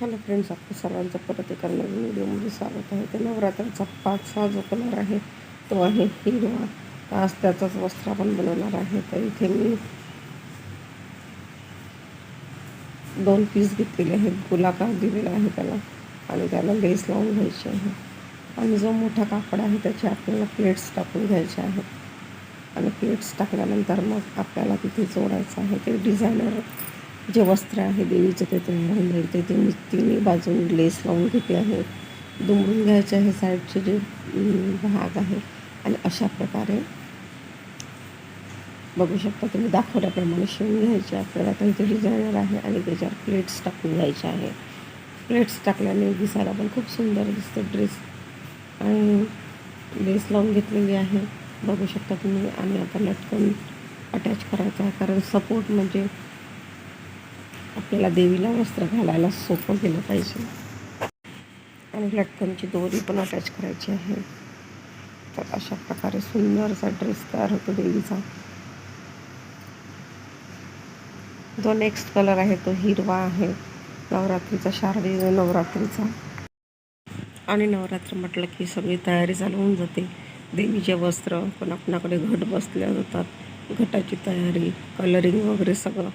Hello friends आपलं सर्वांचं परत एका नवीन व्हिडिओमध्ये स्वागत आहे. तर नवरात्राचा पाचवा जो कलर आहे तो आहे हिरवा. तर आज त्याचाच वस्त्र आपण बनवणार आहे. तर इथे मी दोन पीस घेतलेले आहेत. गोलाकार दिलेला आहे त्याला आणि त्याला लेस लावून घ्यायची आहे. आणि जो मोठा कापड आहे त्याचे आपल्याला प्लेट्स टाकून घ्यायचे आहेत. आणि प्लेट्स टाकल्यानंतर मग आपल्याला तिथे जोडायचं आहे. ते डिझायनर जे वस्त्र आहे देवीचं ते तयार होऊन ते मी तिन्ही बाजून लेस लावून घेते आहे. दुमडून घ्यायचे आहे साईडचे जे भाग आहे. आणि अशा प्रकारे बघू शकता तुम्ही दाखवल्याप्रमाणे शिवून घ्यायचे. आपल्याला तर इथे डिझायनर आहे आणि त्याच्यावर प्लेट्स टाकून घ्यायचे आहे. प्लेट्स टाकल्याने दिसायला पण खूप सुंदर दिसते ड्रेस आणि लेस लावून घेतलेली आहे. बघू शकता तुम्ही आणि आता लटकन अटॅच करायचं आहे. कारण सपोर्ट म्हणजे आपल्याला देवीला वस्त्र घालायला सोपं केलं पाहिजे. आणि लटकनची दोरी पण अटॅच करायची आहे. तर अशा प्रकारे सुंदरसा ड्रेस तयार होतो देवीचा. जो नेक्स्ट कलर आहे तो हिरवा आहे. नवरात्रीचा शारदीय नवरात्रीचा. आणि नवरात्र म्हटलं की सगळी तयारी चालू होऊन जाते. देवीचे वस्त्र पण आपणाकडे घट बसल्या जातात. घटाची तयारी कलरिंग वगैरे सगळं.